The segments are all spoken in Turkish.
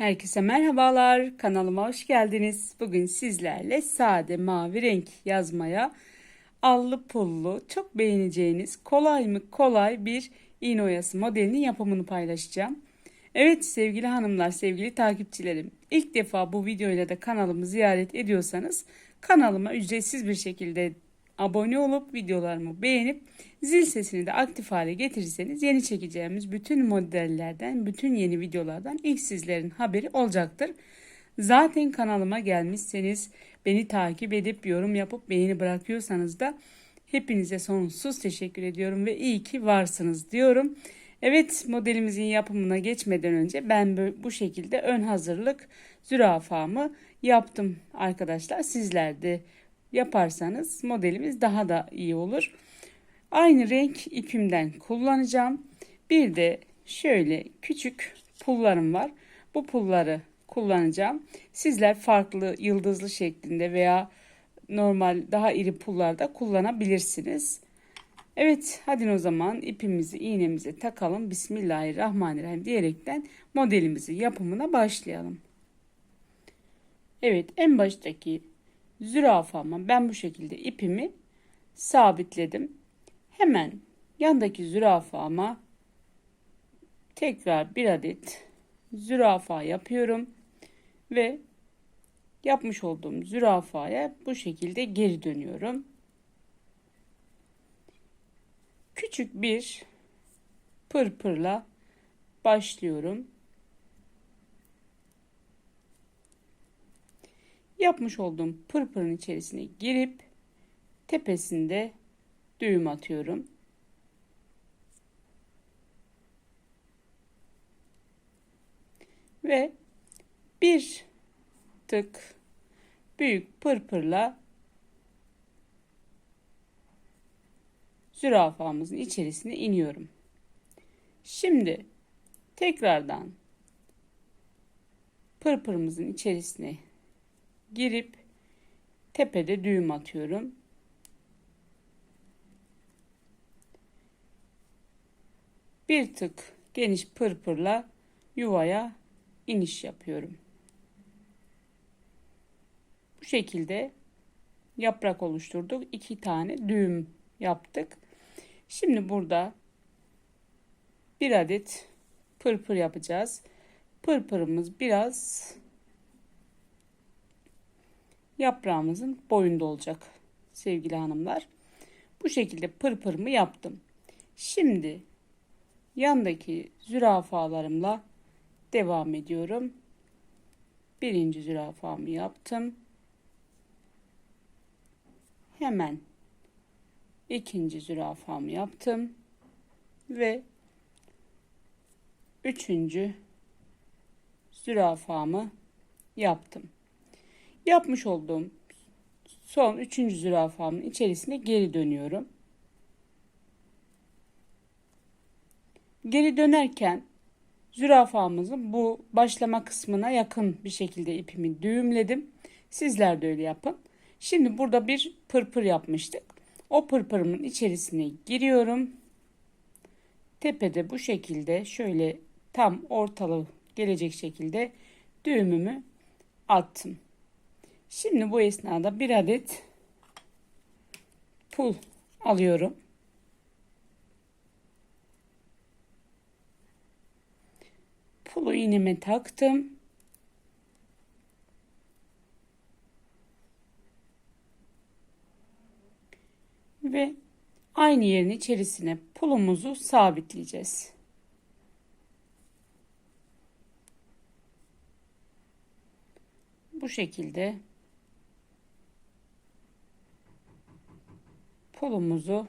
Herkese merhabalar. Kanalıma hoş geldiniz. Bugün sizlerle sade mavi renk yazmaya allı pullu çok beğeneceğiniz kolay mı kolay bir iğne oyası modelinin yapımını paylaşacağım. Evet sevgili hanımlar, sevgili takipçilerim. ilk defa bu videoyla da kanalımı ziyaret ediyorsanız kanalıma ücretsiz bir şekilde abone olup videolarımı beğenip zil sesini de aktif hale getirirseniz yeni çekeceğimiz bütün modellerden, bütün yeni videolardan ilk sizlerin haberi olacaktır. Zaten kanalıma gelmişseniz beni takip edip yorum yapıp beğeni bırakıyorsanız da hepinize sonsuz teşekkür ediyorum ve iyi ki varsınız diyorum. Evet modelimizin yapımına geçmeden önce ben bu şekilde ön hazırlık zürafamı yaptım arkadaşlar. Sizler de yaparsanız modelimiz daha da iyi olur. Aynı renk ipimden kullanacağım. Bir de şöyle küçük pullarım var. Bu pulları kullanacağım. Sizler farklı yıldızlı şeklinde veya normal daha iri pullarda kullanabilirsiniz. Evet hadi o zaman ipimizi iğnemize takalım. Bismillahirrahmanirrahim diyerekten modelimizi yapımına başlayalım. Evet en baştaki zürafama ben bu şekilde ipimi sabitledim. Hemen yandaki zürafama tekrar bir adet zürafa yapıyorum ve yapmış olduğum zürafaya bu şekilde geri dönüyorum. Küçük bir pırpırla başlıyorum. Yapmış olduğum pırpırın içerisine girip tepesinde düğüm atıyorum. Ve bir tık büyük pırpırla zürafamızın içerisine iniyorum. Şimdi tekrardan pırpırımızın içerisine girip tepede düğüm atıyorum. Bir tık geniş pırpırla yuvaya iniş yapıyorum. Bu şekilde yaprak oluşturduk. iki tane düğüm yaptık. Şimdi burada bir adet pırpır yapacağız. Pırpırımız biraz yaprağımızın boyunda olacak sevgili hanımlar. Bu şekilde pırpırımı yaptım. Şimdi yandaki zürafalarımla devam ediyorum. Birinci zürafamı yaptım. Hemen ikinci zürafamı yaptım. Ve üçüncü zürafamı yaptım. Yapmış olduğum son üçüncü zürafamın içerisine geri dönüyorum. Geri dönerken zürafamızın bu başlama kısmına yakın bir şekilde ipimi düğümledim. Sizler de öyle yapın. Şimdi burada bir pırpır yapmıştık. O pırpırımın içerisine giriyorum. Tepede bu şekilde şöyle tam ortalı gelecek şekilde düğümümü attım. Şimdi bu esnada bir adet pul alıyorum. Pulu iğneme taktım. Ve aynı yerin içerisine pulumuzu sabitleyeceğiz. Bu şekilde pulumuzu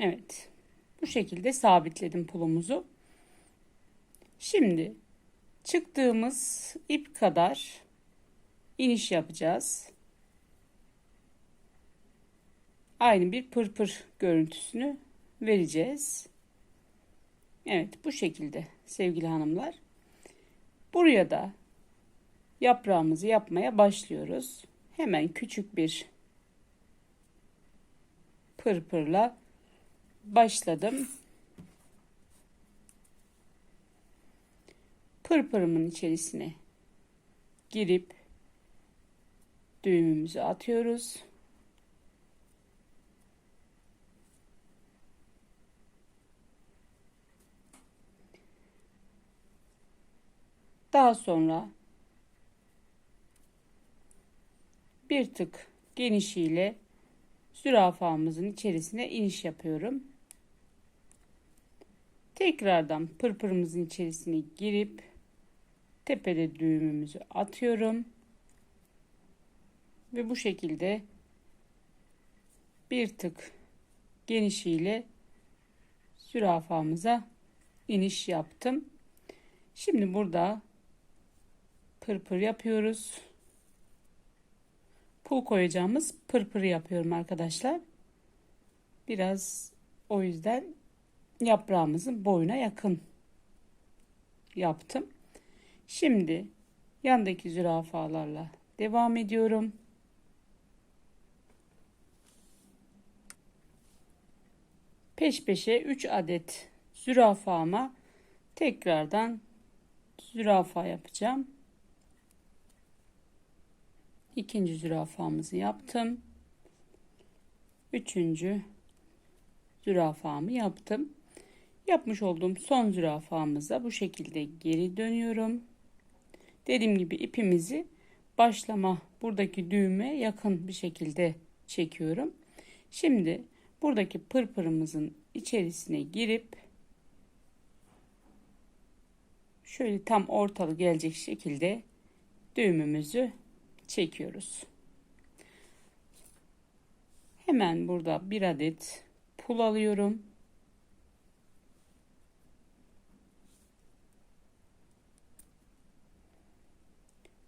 Evet. Bu şekilde sabitledim pulumuzu. Şimdi çıktığımız ip kadar iniş yapacağız. Aynı bir pırpır görüntüsünü vereceğiz. Evet bu şekilde sevgili hanımlar. Buraya da yaprağımızı yapmaya başlıyoruz. Hemen küçük bir pırpırla başladım. Pırpırımın içerisine girip düğümümüzü atıyoruz. Daha sonra bir tık genişiyle zürafamızın içerisine iniş yapıyorum. Tekrardan pırpırımızın içerisine girip tepede düğümümüzü atıyorum. Ve bu şekilde bir tık genişiyle zürafamıza iniş yaptım. Şimdi burada pırpır yapıyoruz. Pul koyacağımız pırpırı yapıyorum arkadaşlar. Biraz o yüzden yaprağımızın boyuna yakın yaptım. Şimdi yandaki zürafalarla devam ediyorum. Peş peşe 3 adet zürafama tekrardan zürafa yapacağım. İkinci zürafamızı yaptım. Üçüncü zürafamı yaptım. Yapmış olduğum son zürafamıza bu şekilde geri dönüyorum. Dediğim gibi ipimizi başlama buradaki düğüme yakın bir şekilde çekiyorum. Şimdi buradaki pırpırımızın içerisine girip şöyle tam ortalı gelecek şekilde düğümümüzü çekiyoruz. Hemen burada bir adet pul alıyorum.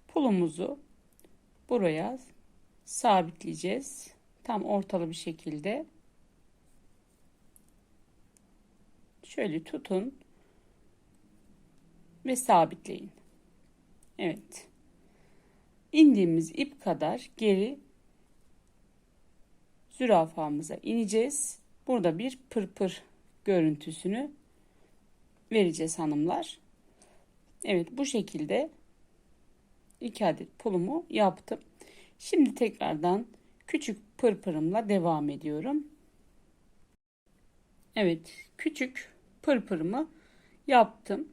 Pulumuzu buraya sabitleyeceğiz. Tam ortalı bir şekilde. Şöyle tutun ve sabitleyin. Evet. İndiğimiz ip kadar geri zürafamıza ineceğiz. Burada bir pırpır görüntüsünü vereceğiz hanımlar. Evet bu şekilde iki adet pulumu yaptım. Şimdi tekrardan küçük pırpırımla devam ediyorum. Evet küçük pırpırımı yaptım.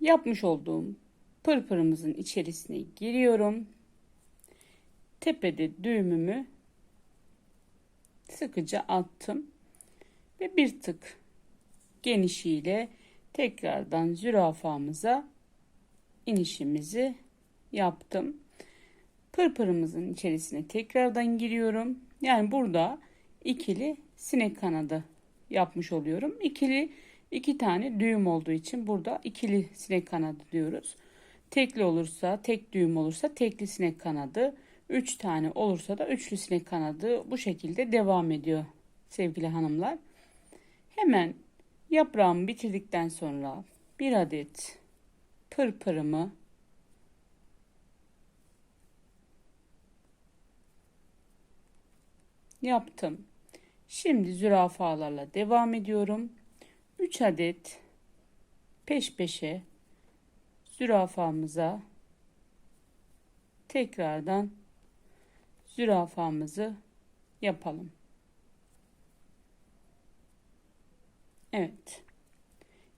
Yapmış olduğum pırpırımızın içerisine giriyorum. Tepede düğümümü sıkıca attım ve bir tık genişiyle tekrardan zürafamıza inişimizi yaptım. Pırpırımızın içerisine tekrardan giriyorum. Yani burada ikili sinek kanadı yapmış oluyorum. İkili iki tane düğüm olduğu için burada ikili sinek kanadı diyoruz. Tekli olursa, tek düğüm olursa tekli sinek kanadı. Üç tane olursa da üçlü sinek kanadı bu şekilde devam ediyor sevgili hanımlar. Hemen yaprağımı bitirdikten sonra bir adet pırpırımı yaptım. Şimdi zürafalarla devam ediyorum. 3 adet peş peşe zürafamıza tekrardan zürafamızı yapalım. Evet.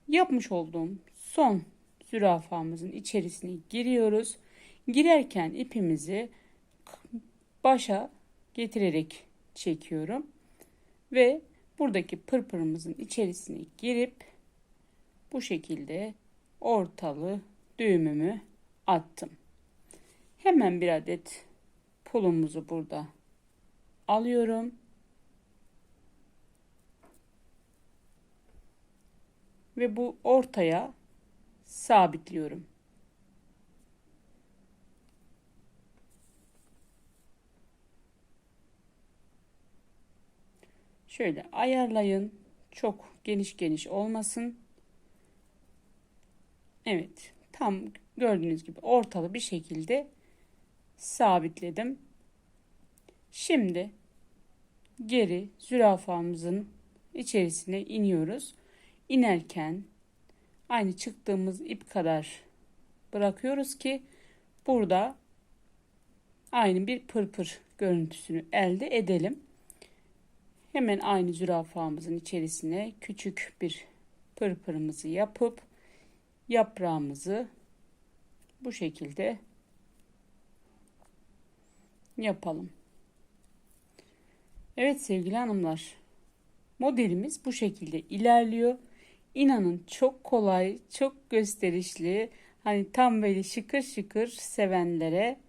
Yapmış olduğum son zürafamızın içerisine giriyoruz. Girerken ipimizi başa getirerek çekiyorum ve buradaki pırpırımızın içerisine girip bu şekilde ortalı düğümümü attım. Hemen bir adet pulumuzu burada alıyorum. Ve bu ortaya sabitliyorum. Şöyle ayarlayın. Çok geniş geniş olmasın. Evet. Tam gördüğünüz gibi ortalı bir şekilde sabitledim. Şimdi geri zürafamızın içerisine iniyoruz. İnerken aynı çıktığımız ip kadar bırakıyoruz ki burada aynı bir pırpır görüntüsünü elde edelim. Hemen aynı zürafamızın içerisine küçük bir pırpırımızı yapıp yaprağımızı bu şekilde yapalım. Evet sevgili hanımlar modelimiz bu şekilde ilerliyor. İnanın çok kolay, çok gösterişli, hani tam böyle şıkır şıkır sevenlere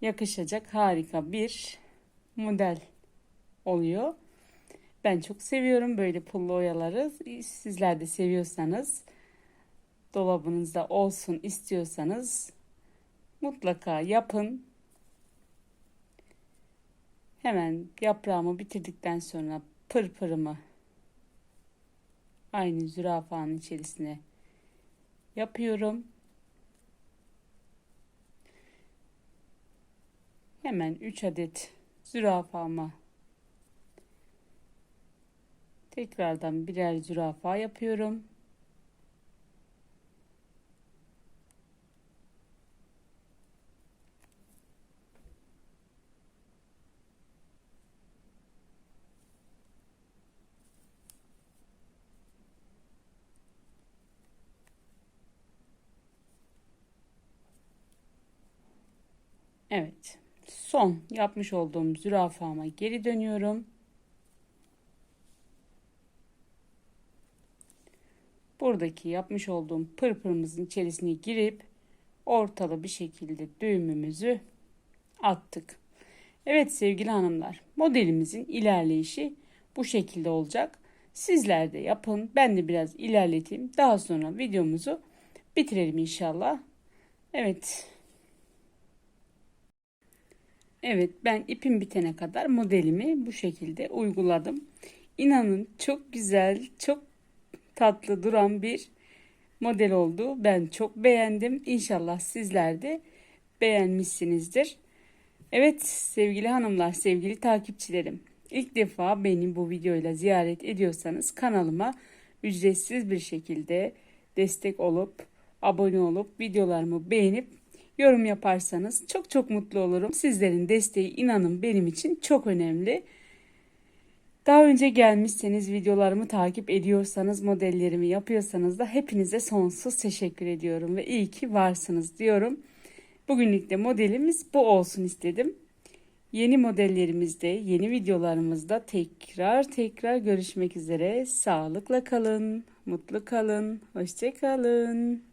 yakışacak harika bir model oluyor. Ben çok seviyorum böyle pullu oyaları. Sizler de seviyorsanız dolabınızda olsun istiyorsanız mutlaka yapın. Hemen yaprağımı bitirdikten sonra pırpırımı aynı zürafanın içerisine yapıyorum. Hemen 3 adet zürafama tekrardan birer zürafa yapıyorum. Evet. Son yapmış olduğum zürafama geri dönüyorum. Buradaki yapmış olduğum pırpırımızın içerisine girip ortalı bir şekilde düğümümüzü attık. Evet sevgili hanımlar modelimizin ilerleyişi bu şekilde olacak. Sizler de yapın. Ben de biraz ilerleteyim. Daha sonra videomuzu bitirelim inşallah. Evet Evet ben ipim bitene kadar modelimi bu şekilde uyguladım. İnanın çok güzel, çok tatlı duran bir model oldu. Ben çok beğendim. İnşallah sizler de beğenmişsinizdir. Evet sevgili hanımlar, sevgili takipçilerim. İlk defa beni bu videoyla ziyaret ediyorsanız kanalıma ücretsiz bir şekilde destek olup abone olup videolarımı beğenip yorum yaparsanız çok çok mutlu olurum. Sizlerin desteği inanın benim için çok önemli. Daha önce gelmişseniz videolarımı takip ediyorsanız modellerimi yapıyorsanız da hepinize sonsuz teşekkür ediyorum ve iyi ki varsınız diyorum. Bugünlük de modelimiz bu olsun istedim. Yeni modellerimizde, yeni videolarımızda tekrar tekrar görüşmek üzere. Sağlıkla kalın, mutlu kalın, hoşçakalın.